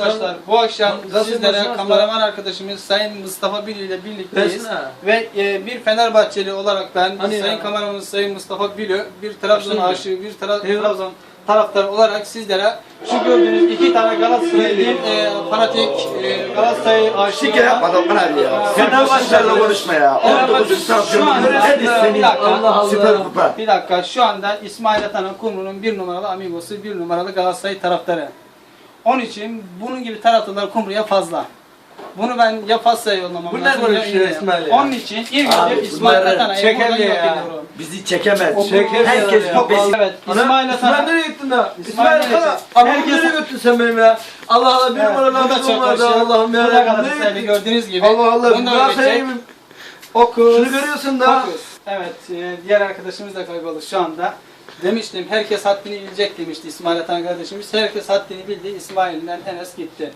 arkadaşlar bu akşam sizlere kameraman arkadaşımız Sayın Mustafa Bilü ile birlikteyiz. Ve e, bir Fenerbahçeli olarak ben Hani Sayın kameramanımız Sayın Mustafa Bilü, bir Trabzon aşığı, bir Tra-. Trabzon taraftarı olarak sizlere şu gördüğünüz iki tane Galatasaraylı e, fanatik e, Galatasaray aşığı Şike yapma da bana abi ya. Fenerbahçe'yle konuşma ya. Fenerbahçe 19 şu anda hadi bir senin. dakika. Allah Allah. Süper kupa. Bir dakika şu anda İsmail Atan Kumru'nun bir numaralı amigosu, bir numaralı Galatasaray taraftarı. Onun için bunun gibi taraftarlar Kumru'ya fazla. Bunu ben ya Fasya'ya yollamam Bu ne lazım ya konuşuyor İğne'ye. İsmail ya? Onun için ilk Abi, önce İsmail bunları buradan yok ya? ediyorum. Bizi çekemez. Çekemiyor Herkes ya. çok besi. Evet Ana, İsmail İsmail Atan'a nereye gittin ha? İsmail nereye Atan'a. gittin? Herkes- nereye götürdün sen benim ya? Allah Allah bir Evet, numara bu da lafım çok hoş ya. Allah'ım Bu ya. da Nereye Galatasaraylı gittin? gördüğünüz gibi. Allah Allah. Bunu da öğretecek. Şunu görüyorsun da. Fokus. Evet, e, diğer arkadaşımız da kayboldu şu anda. Demiştim, herkes haddini bilecek demişti İsmail Atan kardeşimiz. Herkes haddini bildi, İsmail'den Enes gitti.